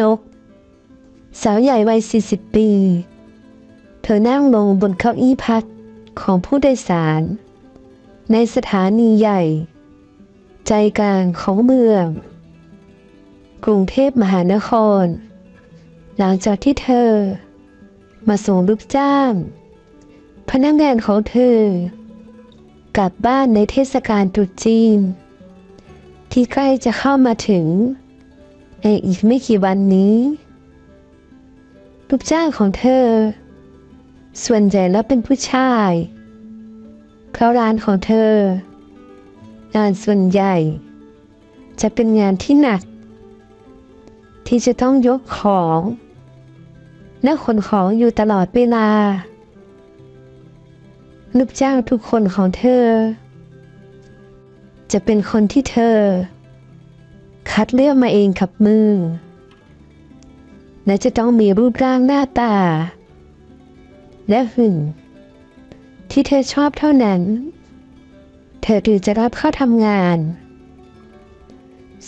นก สาวใหญ่วัย 40 ปี เธอนั่งลงบนเก้าอี้พักของผู้โดยสาร ในสถานีใหญ่ ใจกลางของเมือง กรุงเทพมหานคร หลังจากที่เธอ มาส่งลูกจ้าง พนักงานของเธอ กลับบ้านในเทศกาลตรุษจีน ที่ใกล้จะเข้ามาถึง อีกไม่กี่วันนี้ลูกจ้างของเธอ ส่วนใหญ่แล้วเป็นผู้ชายเพราะร้านของเธอ งานส่วนใหญ่ จะเป็นงานที่หนัก ที่จะต้องยกของและขนของอยู่ตลอดเวลา ลูกจ้างทุกคนของเธอ จะเป็นคนที่เธอ คัดเลือกมาเองกับมือ และจะต้องมีรูปร่างหน้าตา และหุ่น ที่เธอชอบเท่านั้น เธอถึงจะรับเข้าทำงาน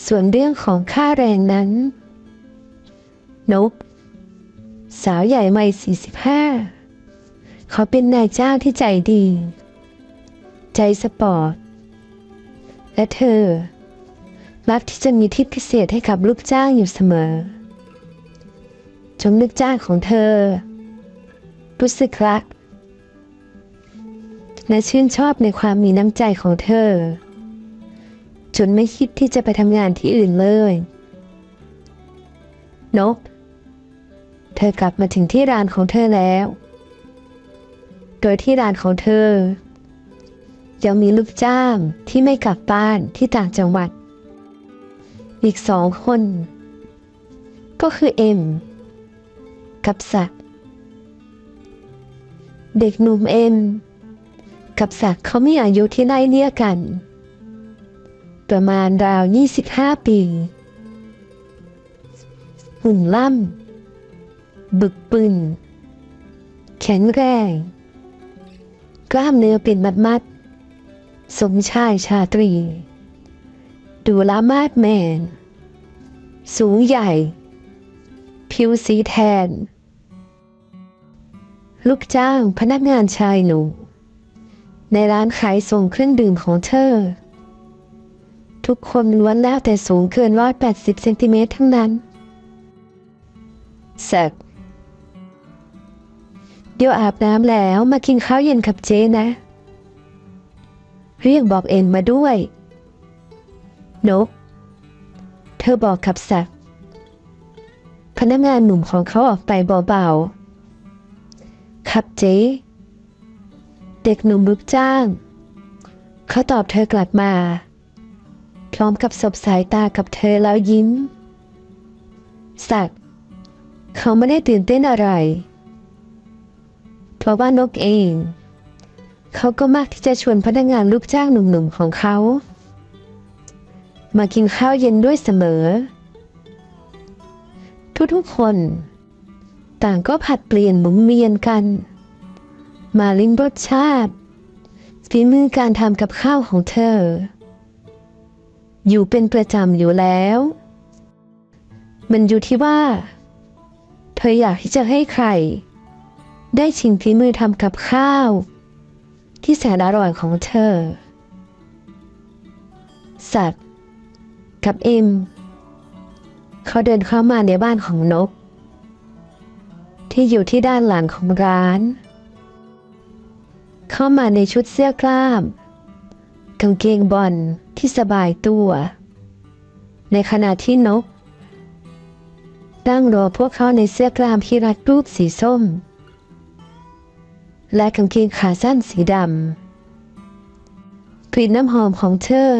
ส่วนเรื่องของค่าแรงนั้นนกสาวใหญ่วัย45 เขาเป็นนายจ้างที่ใจดี ใจสปอร์ต และเธอ มักที่จะมีทิปพิเศษให้กับลูกจ้างอยู่เสมอจนลูกจ้างของเธอ รู้สึกรัก และชื่นชอบในความมีน้ำใจของเธอ จนไม่คิดที่จะไปทำงานที่อื่นเลยนก เธอกลับมาถึงที่ร้านของเธอแล้ว โดยที่ร้านของเธอยังมีลูกจ้างที่ไม่กลับบ้านที่ต่างจังหวัด อีกสองคน ก็คือเอ็ม กับศักเด็กหนุ่มเอ็ม กับศักเขามีอายุที่ไล่เลี่ยกัน ประมาณราว 25 ปีหุ่นล่ำ บึกบึนแข็งแรง กล้ามเนื้อเป็นมัดมัด สมชายชาตรี ดูละมาดแมน สูงใหญ่ ผิวสีแทน ลูกจ้างพนักงานชายหนุ่มในร้านขายส่งเครื่องดื่มของเธอ ทุกคนล้วนแล้วแต่สูงเกินร้อยแปดสิบเซนติเมตรทั้งนั้นสักเดี๋ยวอาบน้ำแล้วมากินข้าวเย็นกับเจนะ เรียกบอกเอ็นมาด้วย นก เธอบอกกับศักพนักงานหนุ่มของเขาออกไปเบาๆครับเจ๊เด็กหนุ่มลูกจ้าง เขาตอบเธอกลับมา พร้อมกับสบสายตากับเธอแล้วยิ้มศัก เขาไม่ได้ตื่นเต้นอะไร เพราะว่านกเอง เขาก็มักที่จะชวนพนักงานลูกจ้างหนุ่มๆของเขา มากินข้าวเย็นด้วยเสมอ ทุกๆคน ต่างก็ผัดเปลี่ยนหมุนเวียนกัน มาลิ้มรสชาติฝีมือการทำกับข้าวของเธอ อยู่เป็นประจำอยู่แล้ว มันอยู่ที่ว่า เธออยากที่จะให้ใคร ได้ชิมฝีมือทำกับข้าว ที่แสนอร่อยของเธอ สัตว์ กับเอ็ม เขาเดินเข้ามาในบ้านของนก ที่อยู่ที่ด้านหลังของร้าน เข้ามาในชุดเสื้อกล้ามกางเกงบอลที่สบายตัว ในขณะที่นกตั้งรอพวกเขาในเสื้อกล้ามที่รัดรูปสีส้ม และกางเกงขาสั้นสีดำกลิ่นน้ำหอมของเธอ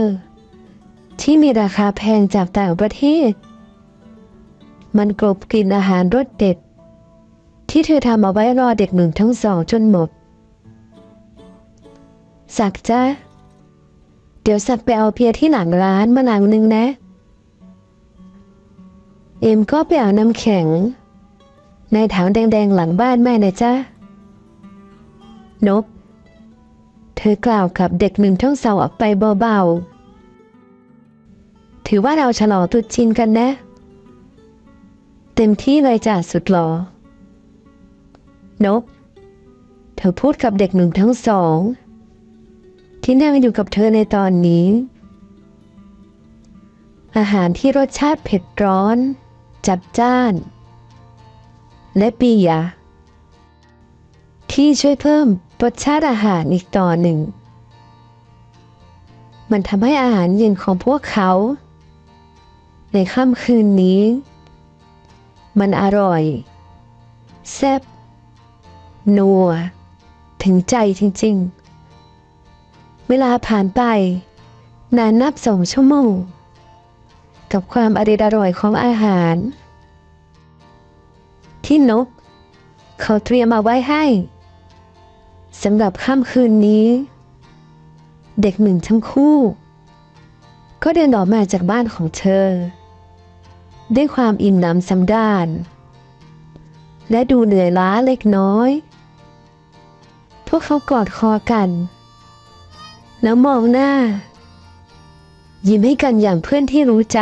ที่มีราคาแพงจากต่างประเทศ มันกลบกลิ่นอาหารรสเด็ด ที่เธอทำเอาไว้รอเด็กหนึ่งทั้งสองจนหมด สักจ้ะเดี๋ยวสักไปเอาเพียที่หลังร้านมาหลังหนึ่งนะ เอ็มก็ไปเอาน้ำแข็ง ในถังแดงๆหลังบ้านแม่นะจ๊ะนกเธอกล่าวกับเด็กหนึ่งทั้งสองออกไปเบาๆ ถือว่าเราฉลองตุจีนกันนะ เต็มที่เลยจ้ะสุดหรอนบเธอพูดกับเด็กหนุ่มทั้งสอง ที่นั่งอยู่กับเธอในตอนนี้ อาหารที่รสชาติเผ็ดร้อน จัดจ้าน และปียะที่ช่วยเพิ่มรสชาติอาหารอีกต่อหนึ่ง มันทำให้อาหารเย็นของพวกเขา ในค่ำคืนนี้ มันอร่อย แซ่บนัว ถึงใจจริง ๆ เวลาผ่านไป นานนับสองชั่วโมง กับความอร่อยอร่อยของอาหาร ที่นก เขาเตรียมมาไว้ให้สำหรับค่ำคืนนี้ เด็กหนึ่งทั้งคู่ ก็เดินออกมาจากบ้านของเธอ ด้วยความอิ่มหนำสำดาน และดูเหนื่อยล้าเล็กน้อย พวกเขากอดคอกัน แล้วมองหน้า ยิ้มให้กันอย่างเพื่อนที่รู้ใจ